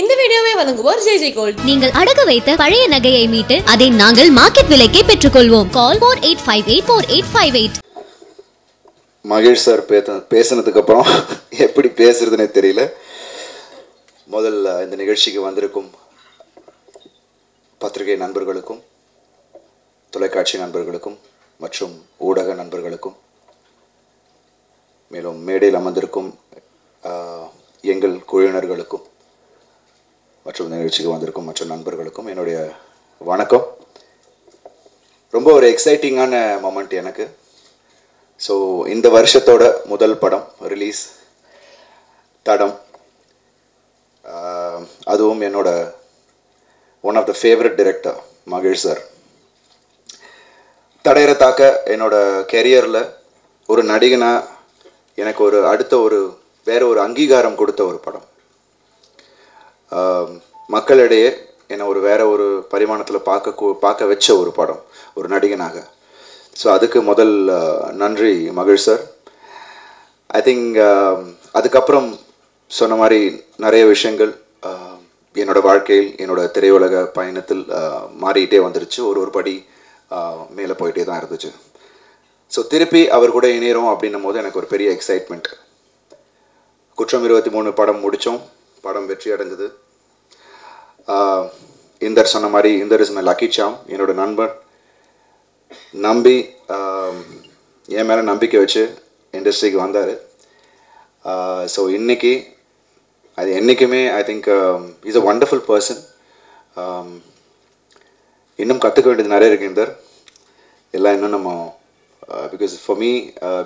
இந்த வீடியோவை வழங்குவோர் ஜே ஜே கோல்ட். நீங்கள் அடகு வைத்த பழைய நகையை மீட்டு அதை நாங்கள் மார்க்கெட் விலைக்கே பெற்றுக்கொள்வோம். Call four eight five eight four eight five eight. Mahesh sir பேச பேசினதுக்கு அப்புறம் எப்படி பேசுறதுனே தெரியல. முதல்ல இந்த நிகழ்ச்சிக்கு வந்திருக்கும் பத்திரிகை நண்பர்களுக்கும் தொலைக்காட்சி நண்பர்களுக்கும் மற்றும் ஊடக நண்பர்களுக்கும் மேலும் மேடையில் அமர்ந்திருக்கும் எங்கள் குழுவினர்களுக்கும் மற்றும் நிகழ்ச்சிக்கு வந்திருக்கும் மற்ற நண்பர்களுக்கும் என்னுடைய வணக்கம். ரொம்ப ஒரு எக்ஸைட்டிங்கான மொமெண்ட் எனக்கு. ஸோ இந்த வருஷத்தோட முதல் படம் ரிலீஸ் தடம் அதுவும் என்னோட one of the favourite director Mahesh sir Thadaiyara Thaakka என்னோட கெரியரில் ஒரு நடிகனாக எனக்கு ஒரு அடுத்த ஒரு வேற ஒரு அங்கீகாரம் கொடுத்த ஒரு படம். மக்களிடையே என்னை ஒரு வேற ஒரு பரிமாணத்தில் பார்க்க கூ- பார்க்க வச்ச ஒரு படம் ஒரு நடிகனாக. ஸோ அதுக்கு முதல் நன்றி மகிழ் சார் ஐ திங்க் அதுக்கப்புறம் சொன்ன மாதிரி நிறைய விஷயங்கள் என்னோடய வாழ்க்கையில் என்னோடய திரையுலக பயணத்தில் மாறிக்கிட்டே வந்துருச்சு. ஒரு ஒரு படி மேலே போயிட்டே தான் இருந்துச்சு. ஸோ திருப்பி அவர் கூட இணையிறோம் அப்படின்னும் போது எனக்கு ஒரு பெரிய எக்ஸைட்மெண்ட் குற்றம் இருபத்தி மூணு படம் முடித்தோம் படம் வெற்றி அடைஞ்சது இந்தர் சொன்ன மாதிரி Inder is my lucky charm என்னோட நண்பன். நம்பி என் மேலே நம்பிக்கை வச்சு இண்டஸ்ட்ரிக்கு வந்தார். ஸோ இன்னைக்கு அது என்றைக்குமே I think is a wonderful person இன்னும் கற்றுக்க வேண்டியது நிறைய இருக்கு இந்தர். எல்லாம் இன்னும் நம்ம because for me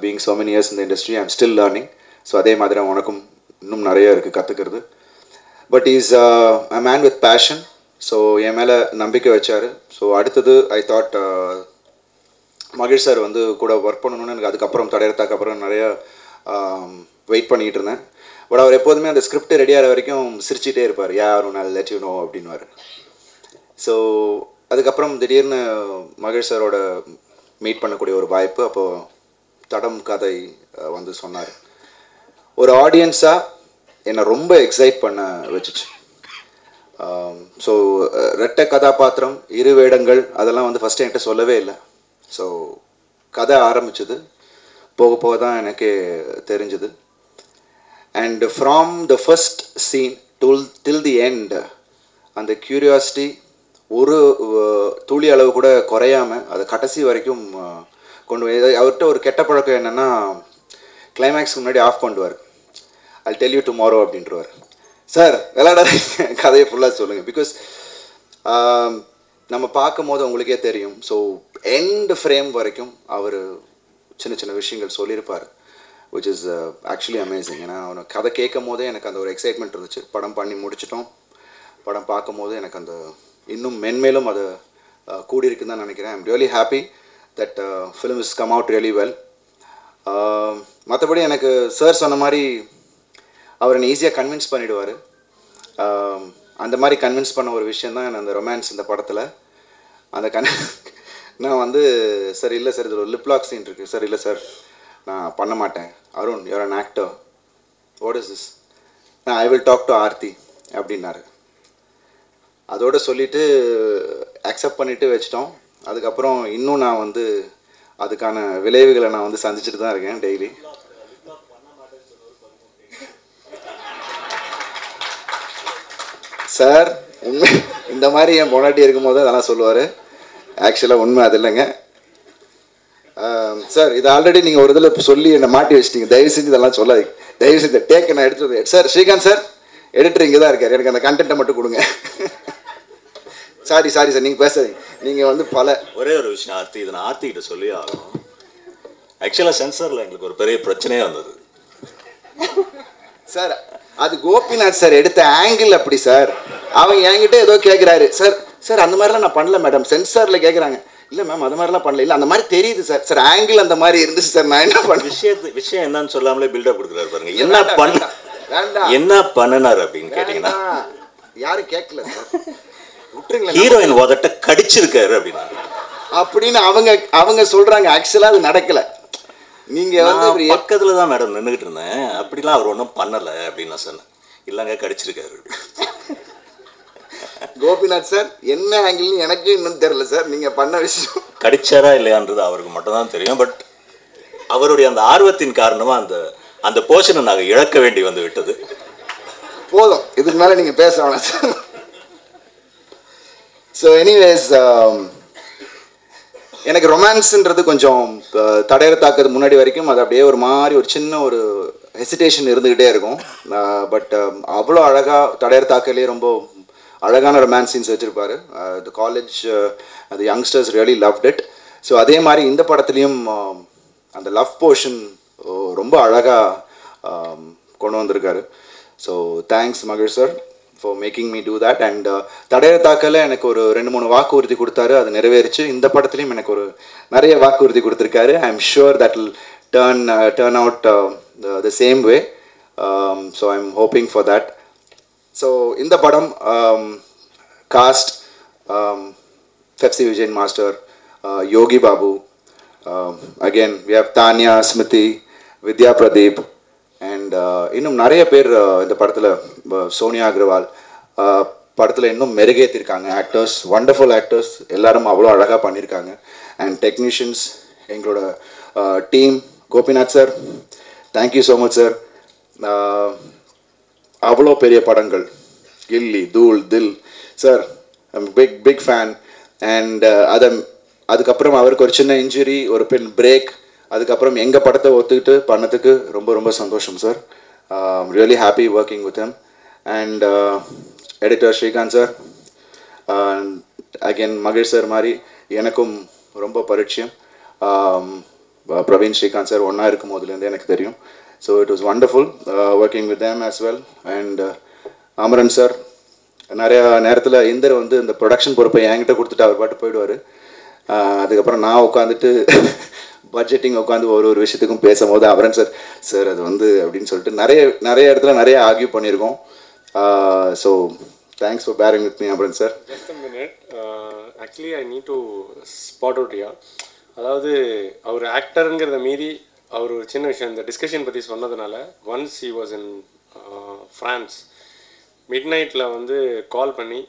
being so many years இந்த industry I'm still learning so அதே மாதிரி உனக்கும் இன்னும் நிறைய இருக்குது கற்றுக்கிறது but is a man with passion so என் மேலே நம்பிக்கை வச்சார். ஸோ அடுத்தது I thought uh, Mahesh sir வந்து கூட ஒர்க் பண்ணணும்னு எனக்கு அதுக்கப்புறம் தடையறதுக்கு அப்புறம் நிறையா வெயிட் um, பண்ணிகிட்டு இருந்தேன். பட் அவர் எப்போதுமே அந்த ஸ்கிரிப்ட் ரெடி ஆகிற வரைக்கும் சிரிச்சிட்டே இருப்பார். யாரும் நான் லெட் யூ நோ அப்படின்வார் ஸோ அதுக்கப்புறம் திடீர்னு மகேஷ் சாரோட மீட் பண்ணக்கூடிய ஒரு வாய்ப்பு அப்போது தடம் கதை uh, வந்து சொன்னார். ஒரு ஆடியன்ஸாக என்னை ரொம்ப எக்ஸைட் பண்ண வச்சுச்சு. Um, ஸோ ரெட்டை கதாபாத்திரம் இரு வேடங்கள் அதெல்லாம் வந்து ஃபஸ்ட்டு என்கிட்ட சொல்லவே இல்லை. ஸோ கதை ஆரம்பிச்சது. போக போக தான் எனக்கே தெரிஞ்சுது. And from the first scene till till the end அந்த கியூரியாசிட்டி ஒரு துளி அளவு கூட குறையாம அதை கடைசி வரைக்கும் கொண்டு அவர்கிட்ட ஒரு கெட்ட பழக்கம் என்னென்னா கிளைமேக்ஸ்க்கு முன்னாடி ஆஃப் பண்ணுவார் ஐ டெல் யூ டுமாரோ அப்படின்றவர். சார் விளையாடாதீங்க கதையை ஃபுல்லாக சொல்லுங்கள் பிகாஸ் நம்ம பார்க்கும் போது உங்களுக்கே தெரியும். ஸோ எண்ட் ஃப்ரேம் வரைக்கும் அவர் சின்ன சின்ன விஷயங்கள் சொல்லியிருப்பார். விச் இஸ் ஆக்சுவலி அமேசிங் ஏன்னா அவனை கதை கேட்கும் போதே எனக்கு அந்த ஒரு எக்ஸைட்மெண்ட் இருந்துச்சு. படம் பண்ணி முடிச்சிட்டோம். படம் பார்க்கும் போது எனக்கு அந்த இன்னும் மென்மேலும் அது uh, கூடியிருக்குன்னு தான் நினைக்கிறேன். I'm really happy that film is come out really well மற்றபடி எனக்கு சார் சொன்ன மாதிரி அவர் என்னை ஈஸியாக கன்வின்ஸ் பண்ணிவிடுவார் அந்த மாதிரி கன்வின்ஸ் பண்ண ஒரு விஷயம் தான் அந்த ரொமான்ஸ் இந்த படத்தில். அந்த கன் நான் வந்து சார் இல்லை சார் இதில் ஒரு லிப்லாக் சீன் இருக்குது சார் இல்லை சார் நான் பண்ண மாட்டேன். Arun you're an actor what is this நான் I will talk to Aarthi அப்படின்னாரு. அதோட சொல்லிவிட்டு அக்செப்ட் பண்ணிவிட்டு வச்சிட்டோம். அதுக்கப்புறம் இன்னும் நான் வந்து அதுக்கான விளைவுகளை நான் வந்து சந்திச்சுட்டு தான் இருக்கேன் டெய்லி. சார் உண்மை இந்த மாதிரி என் பொண்டாட்டி இருக்கும்போது அதெல்லாம் சொல்லுவார். ஆக்சுவலாக உண்மை அது இல்லைங்க. சார் இது ஆல்ரெடி நீங்கள் ஒரு இதில் சொல்லி என்னை மாட்டி வச்சிட்டீங்க. தயவு செஞ்சு இதெல்லாம் சொல்லாதீங்க. தயவு செஞ்சு டேக்கை நான் எடுத்துட்டு சார் ஸ்ரீகாந்த் சார் எடிட்டர் இங்கே தான் இருக்கார். எனக்கு அந்த கண்டென்ட்டை மட்டும் கொடுங்க. சாரி சாரி சார் நீங்கள் பேசாதீங்க. நீங்கள் வந்து பல ஒரே ஒரு விஷயம் ஆர்த்தி இதை நான் ஆர்த்தி கிட்ட சொல்லி ஆகணும். ஆக்சுவலாக சென்சாரில் எங்களுக்கு ஒரு பெரிய பிரச்சனையே வந்தது. சார் அது கோபிநாத் சார் எடுத்த ஆங்கிள் அப்படி சார். அவங்க என்கிட்ட ஏதோ கேட்குறாரு சார் சார் அந்த மாதிரிலாம் நான் பண்ணல மேடம். சென்சாரில் கேட்குறாங்க இல்லை மேம் அது மாதிரிலாம் பண்ணல. இல்லை அந்த மாதிரி தெரியுது சார். சார் ஆங்கிள் அந்த மாதிரி இருந்துச்சு சார். நான் என்ன பண்ண விஷயத்து விஷயம் என்னன்னு சொல்லாமலே பில்டப் கொடுக்குறாரு பாருங்க. என்ன பண்ண வேண்டாம் என்ன பண்ணினார் அப்படின்னு கேட்டிங்கன்னா. யாரும் கேட்கல சார். விட்டுருங்களேன். ஹீரோயின் உதட்ட கடிச்சிருக்காரு அப்படின்னா. அப்படின்னு அவங்க அவங்க சொல்றாங்க. ஆக்சுவலாக அது நடக்கல. நீங்க வந்து இப்படி பக்கத்துல தான் மேடம் நின்றுகிட்டு இருந்தேன். அப்படிலாம் அவர் ஒன்றும் பண்ணலை அப்படின்னு நான் சொன்னேன். இல்லைங்க கடிச்சிருக்காரு கோபிநாத் சார் என்ன ஆங்கிள்னு எனக்கு இன்னும் தெரியல சார். நீங்கள் பண்ண விஷயம். கடிச்சாரா இல்லையான்றது அவருக்கு மட்டும்தான் தெரியும். பட் அவருடைய அந்த ஆர்வத்தின் காரணமா அந்த அந்த போர்ஷனை நாங்கள் இழக்க வேண்டி வந்து விட்டது. போதும். இதுக்கு மேலே நீங்கள் பேச வேணாம் சார். ஸோ எனிவேஸ் எனக்கு ரொமான்ஸ்ன்றது கொஞ்சம் அஹ், தடையற தாக்கிறது முன்னாடி வரைக்கும் அது அப்படியே ஒரு மாதிரி ஒரு சின்ன ஒரு ஹெசிடேஷன் இருந்துக்கிட்டே இருக்கும். பட் அவ்வளோ அழகாக தடையற தாக்கலே ரொம்ப அழகான ரொமான்ஸ் சீன்ஸ் வச்சுருப்பாரு. த காலேஜ் அந்த youngsters really loved it so அதே மாதிரி இந்த படத்துலேயும் அந்த லவ் போர்ஷன் ரொம்ப அழகாக கொண்டு வந்திருக்காரு. So thanks Mahesh sir for making me do that and தடைய தாக்கல எனக்கு ஒரு ரெண்டு மூணு வாக்குறுதி கொடுத்தாரு. அது நிறைவேறிச்சு. இந்த படத்துலையும் எனக்கு ஒரு நிறைய வாக்குறுதி கொடுத்துருக்காரு. I am sure that will turn turn out the same way so I am hoping for that so இந்த படம் cast Pepsi Vijayan master Yogi Babu again we have Tanya Smruthi Vidya Pradeep and இன்னும் நிறைய பேர் uh, இந்த படத்தில் Sonia Agarwal. Uh, படத்தில் இன்னும் மெருகேற்றிருக்காங்க actors wonderful actors எல்லாரும் அவ்வளோ அழகாக பண்ணியிருக்காங்க அண்ட் டெக்னீஷியன்ஸ் எங்களோட team Gopinath sir thank you so much sir அவ்வளோ பெரிய படங்கள். Ghilli Dhool Dhill. Sir big big fan and அதை அதுக்கப்புறம் அவருக்கு ஒரு சின்ன இன்ஜுரி ஒரு பின் பிரேக் அதுக்கப்புறம் எங்கள் படத்தை ஒத்துக்கிட்டு பண்ணதுக்கு ரொம்ப ரொம்ப சந்தோஷம் sir really happy working with him and editor Srikanth sir again Mahesh sir மாதிரி எனக்கும் ரொம்ப பரிச்சயம். Um, பிரவீன் ஸ்ரீகாந்த் சார் ஒன்றா இருக்கும் போதுலேருந்து எனக்கு தெரியும். So it uh, wonderful working with them as well and Amaran sir நிறையா நேரத்தில் இந்தர் வந்து இந்த ப்ரொடக்ஷன் பொறுப்பை என்கிட்ட கொடுத்துட்டு அவர் பாட்டு போயிடுவார். அதுக்கப்புறம் நான் உட்காந்துட்டு பட்ஜெட்டிங் உட்காந்து ஒரு ஒரு விஷயத்துக்கும் பேசும்போது அவரன் சார் சார் அது வந்து அப்படின்னு சொல்லிட்டு நிறைய நிறைய இடத்துல நிறைய ஆர்கியூ பண்ணியிருக்கோம். So thanks for bearing with me Amaran sir just minute actually I need to spot out yeah அதாவது அவர் ஆக்டருங்கிறத மீறி அவர் ஒரு சின்ன விஷயம். இந்த டிஸ்கஷன் பற்றி சொன்னதுனால once he was in France mid நைட்டில் வந்து கால் பண்ணி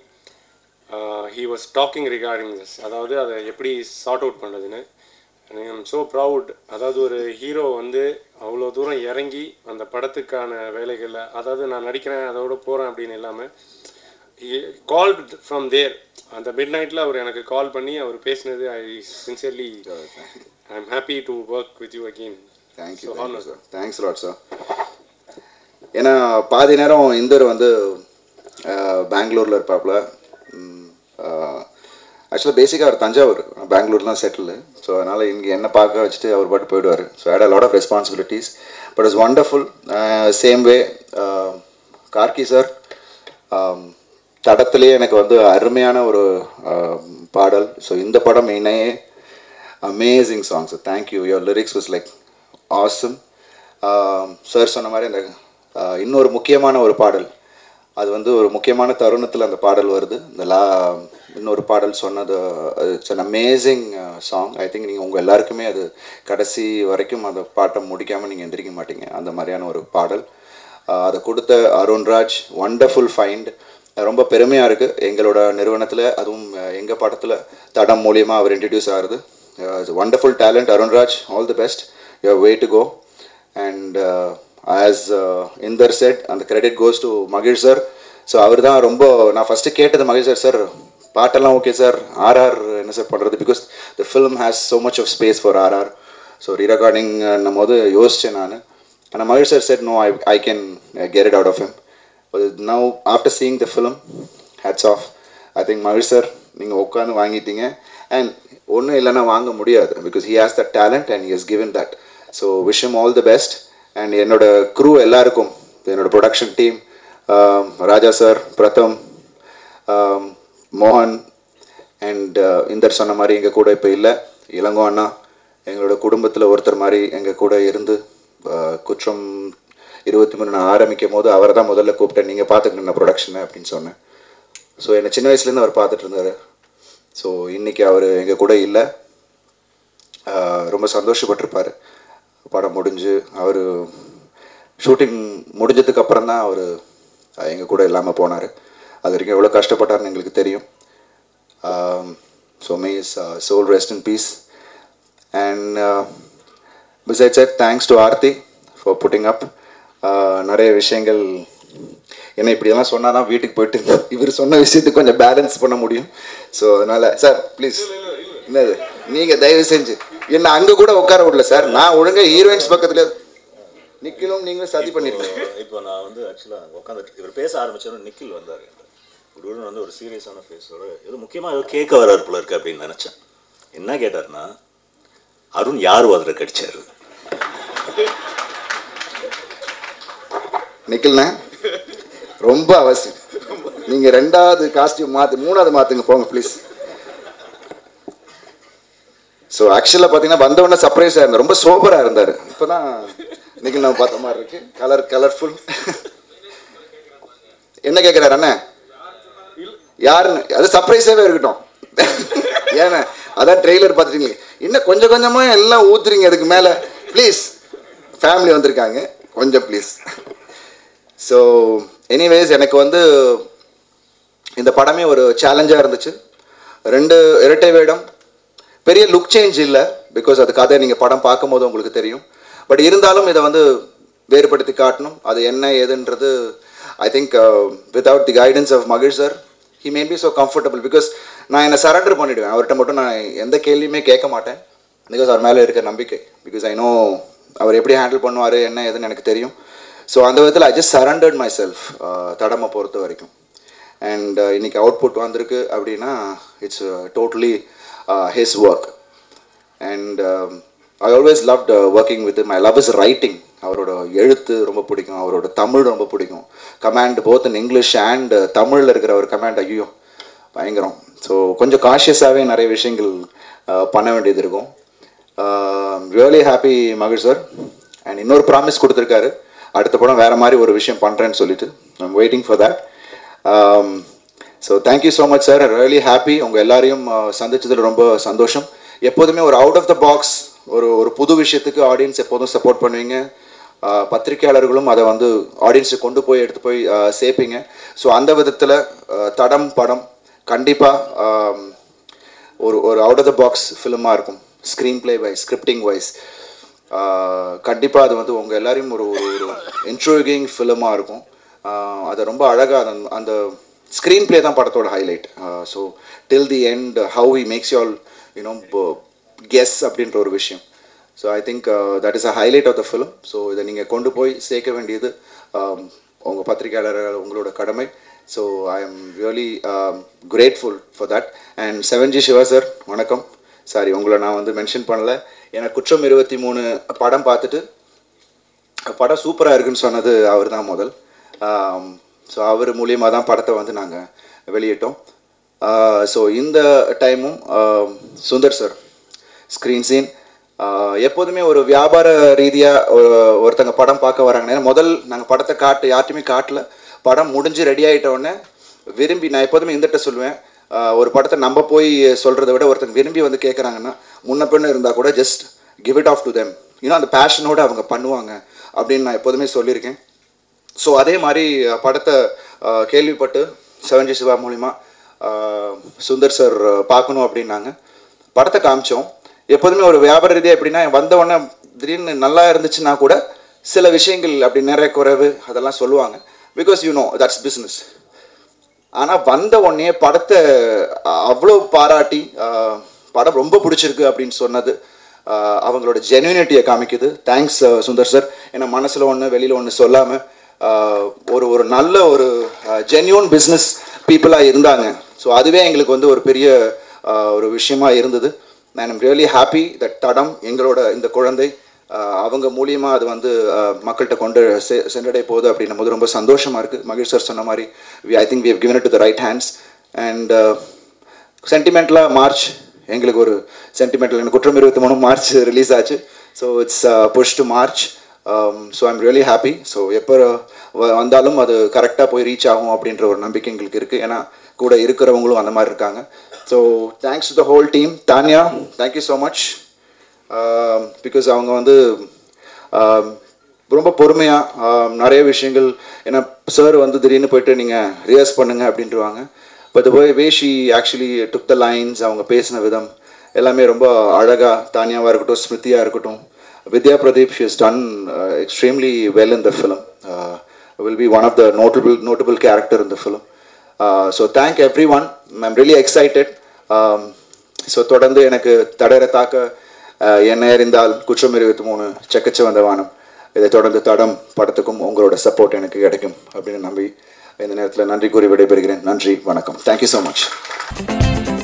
he was talking regarding this அதாவது அதை எப்படி சார்ட் அவுட் பண்ணுறதுன்னு ஐம் ஸோ ப்ரவுட் அதாவது ஒரு ஹீரோ வந்து அவ்வளோ தூரம் இறங்கி அந்த படத்துக்கான வேலைகளில் அதாவது நான் நடிக்கிறேன் அதோட போகிறேன் அப்படின்னு இல்லாமல் கால் ஃப்ரம் தேர் அந்த மிட் நைட்டில் அவர் எனக்கு கால் பண்ணி அவர் பேசினது I sincerely I am happy to work with you again thank you sir thanks lot sir ஏன்னா பாதி நேரம் இந்தர் வந்து பெங்களூரில் இருப்பாப்புல ஆக்சுவலாக பேசிக்காக அவர் தஞ்சாவூர். பெங்களூர் தான் செட்டில் ஸோ அதனால் இங்கே என்ன பார்க்க வச்சுட்டு அவர் பாட்டு போயிடுவார். So add a lot of responsibilities but is wonderful same way Karki sir தடத்துலேயே எனக்கு வந்து அருமையான ஒரு பாடல். ஸோ இந்த படம் என்னையே amazing songs thank you your lyrics was like awesome sir um, சொன்ன மாதிரி அந்த uh, இன்னொரு முக்கியமான ஒரு பாடல். அது வந்து ஒரு முக்கியமான தருணத்தில் அந்த பாடல் வருது. இந்த லா இன்னொரு பாடல் சொன்னது it's an amazing song I think நீங்கள் உங்கள் எல்லாருக்குமே அது கடைசி வரைக்கும் அந்த பாட்டை முடிக்காமல் நீங்கள் எந்திரிக்க மாட்டீங்க. அந்த மாதிரியான ஒரு பாடல். Uh, அதை கொடுத்த அருண்ராஜ் ஒண்டர்ஃபுல் ஃபைண்ட் ரொம்ப பெருமையாக இருக்குது எங்களோட நிறுவனத்தில் அதுவும் uh, எங்கள் படத்தில் தடம் மூலியமாக அவர் இன்ட்ரடியூஸ் ஆகுது wonderful talent Arunraj all the best your way to go and Inder said, said அந்த கிரெடிட் கோஸ் டு மகிழ் சார் ஸோ அவர் தான் ரொம்ப நான் ஃபஸ்ட்டு கேட்டது மகிழ் சார் சார் பாட்டெல்லாம் ஓகே சார் ஆர்ஆர் என்ன சார் பண்ணுறது because the film has so much of space for RR so rerecording போது யோசித்தேன் நான். ஆனால் மகிழ் sir said no I I can get it out of him now after seeing the film hats off I think மகிழ் sir நீங்கள் உட்காந்து வாங்கிட்டீங்க. And ஒன்றும் இல்லைன்னா வாங்க முடியாது. Because he has the talent and he has given that so wish all the best and என்னோட crew எல்லாருக்கும் என்னோடய ப்ரொடக்ஷன் டீம் ராஜா சார் பிரதம் மோகன் அண்ட் இந்தர் சொன்ன மாதிரி எங்கள் கூட இப்போ இல்லை. இளங்கோ அண்ணா எங்களோட குடும்பத்தில் ஒருத்தர் மாதிரி எங்கள் கூட இருந்து uh, குற்றம் இருபத்தி மூணு நான் ஆரம்பிக்கும் போது அவரை தான் முதல்ல கூப்பிட்டேன். நீங்கள் பார்த்துக்கணும் ப்ரொடக்ஷனை அப்படின்னு சொன்னேன். ஸோ என்னை சின்ன வயசுலேருந்து அவர் பார்த்துட்டு இருந்தார். ஸோ இன்றைக்கி அவர் எங்கள் கூட இல்லை. Uh, ரொம்ப சந்தோஷப்பட்டிருப்பார். படம் முடிஞ்சு அவர் ஷூட்டிங் முடிஞ்சதுக்கு அப்புறம் தான் அவர் எங்கள் கூட இல்லாமல் போனார். அது வரைக்கும் எவ்வளோ கஷ்டப்பட்டார்னு எங்களுக்கு தெரியும். So may his soul rest in peace and beside said thanks to Aarthi for putting up நிறைய விஷயங்கள் ஏன்னா இப்படியெல்லாம் சொன்னால் தான் வீட்டுக்கு போயிட்டு இவர் சொன்ன விஷயத்துக்கு கொஞ்சம் பேலன்ஸ் பண்ண முடியும். ஸோ அதனால் சார் ப்ளீஸ் என்னது? நீங்கள் தயவு செஞ்சு. என்ன அங்கே கூட உட்கார விடல சார். நான் ஒழுங்காக ஹீரோயின்ஸ் பக்கத்தில் நிக்கிலும் நீங்களும் சதி பண்ணிருக்கீங்க. இப்போ நான் வந்து ஆக்சுவலாக உட்காந்துட்டு இவர் பேச ஆரம்பிச்சோன்னு நிக்கில் வந்தார். குடுன்னு வந்து ஒரு சீரியஸான ஃபேஸோட ஏதோ முக்கியமாக ஏதோ கேட்க வராரு போல இருக்கு அப்படின்னு நினச்சேன். என்ன கேட்டார்னா அருண் யார் அதில் கடிச்சாரு? நிக்கில்ண்ணே ரொம்ப அவசியம் நீங்கள் ரெண்டாவது காஸ்டியூம் மாற்றி மூணாவது மாற்றுங்க போங்க ப்ளீஸ் ஸோ ஆக்சுவலாக பார்த்தீங்கன்னா வந்தவொடனே சர்ப்ரைஸாக இருந்தார். ரொம்ப சோபராக இருந்தார். இப்போ தான் இன்னைக்கு நம்ம பார்த்த மாதிரி இருக்கு. கலர் கலர்ஃபுல் என்ன கேட்குறாரு அண்ணன் யாருன்னு? அது சர்ப்ரைஸாகவே இருக்கட்டும். ஏன்னா அதான் ட்ரெய்லர் பார்த்துட்டீங்க இன்னும் கொஞ்சம் கொஞ்சமாக எல்லாம் ஊத்துறீங்க அதுக்கு மேலே? ப்ளீஸ் ஃபேமிலி வந்திருக்காங்க. கொஞ்சம் ப்ளீஸ் ஸோ எனிவேஸ் எனக்கு வந்து இந்த படமே ஒரு சேலஞ்சாக இருந்துச்சு. ரெண்டு இரட்டை வேடம் பெரிய லுக் சேஞ்ச் இல்லை பிகாஸ் அது கதை நீங்கள் படம் பார்க்கும்போது உங்களுக்கு தெரியும். பட் இருந்தாலும் இதை வந்து வேறுபடுத்தி காட்டணும். அது என்ன ஏதுன்றது I think without the guidance of மகிழ் sir he may be so comfortable because நான் என்னை சரண்டர் பண்ணிவிடுவேன் அவர்கிட்ட மட்டும் நான் எந்த கேள்வியுமே கேட்க மாட்டேன். பிகாஸ் அவர் மேலே இருக்கிற நம்பிக்கை. பிகாஸ் ஐ நோ அவர் எப்படி ஹேண்டில் பண்ணுவார் என்ன ஏதுன்னு எனக்கு தெரியும். ஸோ அந்த விதத்தில் I just surrendered myself தடமை பொறுத்த வரைக்கும். அண்ட் இன்றைக்கி அவுட்புட் வந்திருக்கு அப்படின்னா it's totally uh, his work and I always loved working with my love is writing அவரோட எழுத்து ரொம்ப பிடிக்கும். அவரோட தமிழ் ரொம்ப பிடிக்கும். Command both in English and தமிழில் இருக்கிற ஒரு கமாண்ட் ஐயோ பயங்கரம். ஸோ கொஞ்சம் காஷியஸாகவே நிறைய விஷயங்கள் uh, பண்ண வேண்டியது இருக்கும். ரியலி ஹாப்பி மகிழ் சார் அண்ட் இன்னொரு ப்ராமிஸ் கொடுத்துருக்காரு. அடுத்த படம் வேறு மாதிரி ஒரு விஷயம் பண்ணுறேன்னு சொல்லிட்டு. I'm waiting for that so thank you so much sir really happy உங்கள் எல்லாரையும் uh, சந்திச்சதில் ரொம்ப சந்தோஷம். எப்போதுமே ஒரு அவுட் ஆஃப் த பாக்ஸ் ஒரு ஒரு புது விஷயத்துக்கு ஆடியன்ஸ் எப்போதும் சப்போர்ட் பண்ணுவீங்க. Uh, பத்திரிகையாளர்களும் பத்திரிக்கையாளர்களும் அதை வந்து ஆடியன்ஸுக்கு கொண்டு போய் எடுத்து போய் uh, சேர்ப்பீங்க. ஸோ அந்த விதத்தில் தடம் படம் கண்டிப்பாக um, ஒரு ஒரு அவுட் ஆஃப் த பாக்ஸ் ஃபிலிமாக இருக்கும். Screen play wise scripting wise கண்டிப்பாக அது வந்து உங்கள் எல்லாரையும் ஒரு ஒரு இன்ட்ரோகிங் ஃபிலிமாக இருக்கும். அதை அது ரொம்ப அழகாக அந்த ஸ்க்ரீன் ப்ளே தான் படத்தோட highlight so till the end how he makes you all you know guess அப்படின்ற ஒரு விஷயம். So I think that is a highlight of the film so இதை நீங்கள் கொண்டு போய் சேர்க்க வேண்டியது உங்கள் பத்திரிகையாளர்கள் உங்களோட கடமை. So I am really grateful for that and seven G Siva sir வணக்கம். சாரி உங்களை நான் வந்து மென்ஷன் பண்ணல. ஏன்னா குற்றம் இருபத்தி மூணு படம் பார்த்துட்டு படம் சூப்பராக இருக்குன்னு சொன்னது அவர் தான் முதல் ஸோ அவர் மூலியமாக தான் படத்தை வந்து நாங்கள் வெளியிட்டோம். ஸோ இந்த டைமும் சுந்தர் சார் ஸ்க்ரீன் சீன் எப்போதுமே ஒரு வியாபார ரீதியாக ஒருத்தங்க படம் பார்க்க வராங்கன்னா முதல் நாங்கள் படத்தை காட்டு யார்ட்டையுமே காட்டல. படம் முடிஞ்சு ரெடி ஆகிட்டோடனே விரும்பி நான் எப்போதுமே இந்தட்ட சொல்லுவேன். ஒரு படத்தை நம்ம போய் சொல்கிறத விட ஒருத்தங்க விரும்பி வந்து கேட்குறாங்கன்னா முன்ன பெண்ணு இருந்தால் கூட just give it off to them இன்னும் அந்த பேஷனோடு அவங்க பண்ணுவாங்க அப்படின்னு நான் எப்போதுமே சொல்லியிருக்கேன். ஸோ அதே மாதிரி படத்தை கேள்விப்பட்டு செவன்ஜி சிவா மூலிமா சுந்தர் சார் பார்க்கணும் அப்படின்னாங்க. படத்தை காமிச்சோம். எப்போதுமே ஒரு வியாபார ரீதியாக எப்படின்னா வந்த உடனே திடீர்னு நல்லா இருந்துச்சுன்னா கூட சில விஷயங்கள் அப்படி நிறைய குறைவு அதெல்லாம் சொல்லுவாங்க. Because you know that's business ஆனால் வந்த உடனே படத்தை அவ்வளோ பாராட்டி படம் ரொம்ப பிடிச்சிருக்கு அப்படின்னு சொன்னது அவங்களோட ஜென்யூனிட்டியை காமிக்குது. தேங்க்ஸ் சுந்தர் சார் ஏன்னா மனசில் ஒன்று வெளியில் ஒன்று சொல்லாமல் ஒரு ஒரு நல்ல ஒரு ஜென்யூன் பிஸ்னஸ் பீப்புளாக இருந்தாங்க. ஸோ அதுவே எங்களுக்கு வந்து ஒரு பெரிய ஒரு விஷயமா இருந்தது. நான் எம் ரியலி ஹாப்பி தட் தடம் எங்களோட இந்த குழந்தை அவங்க மூலியமாக அது வந்து மக்கள்கிட்ட கொண்டு செ சென்றடைய போகுது அப்படின்னும் போது ரொம்ப சந்தோஷமாக இருக்குது மகேஷ் சார் சொன்ன மாதிரி we I think we have given it to the right hands and சென்டிமெண்டலாக March எங்களுக்கு ஒரு சென்டிமெண்டல் எனக்கு குற்றம் இருபத்தி மூணு மார்ச் ரிலீஸ் ஆச்சு. So it's push to March. So I'm really happy so எப்போ வ- வந்தாலும் அது கரெக்டாக போய் ரீச் ஆகும் அப்படின்ற ஒரு நம்பிக்கை எங்களுக்கு இருக்குது ஏன்னா கூட இருக்கிறவங்களும் அந்த மாதிரி இருக்காங்க. So thanks to the whole team Tanya thank you so much because அவங்க வந்து um, ரொம்ப பொறுமையாக um, நிறைய விஷயங்கள் ஏன்னா சார் வந்து திடீர்னு போயிட்டு நீங்கள் ரிஹர்ஸ் பண்ணுங்க அப்படின்றவாங்க. But way way she actually took the lines அவங்க பேசின விதம் எல்லாமே ரொம்ப அழகாக தானியாவாக இருக்கட்டும் ஸ்மிருதியாக இருக்கட்டும் Vidya Pradeep uh, extremely done extremely well in the film will be one of the notable character character in the film so thank everyone really excited. Um, excited so தொடர்ந்து எனக்கு தடர தாக்க uh, என்ன இருந்தால் குற்றம் இருபத்தி மூணு செக்கச்ச வந்த வானம். இதை தொடர்ந்து தடம் படத்துக்கும் உங்களோட சப்போர்ட் எனக்கு கிடைக்கும் அப்படின்னு நம்பி இந்த நேரத்தில் நன்றி கூறி விடைபெறுகிறேன். நன்றி வணக்கம். Thank you so much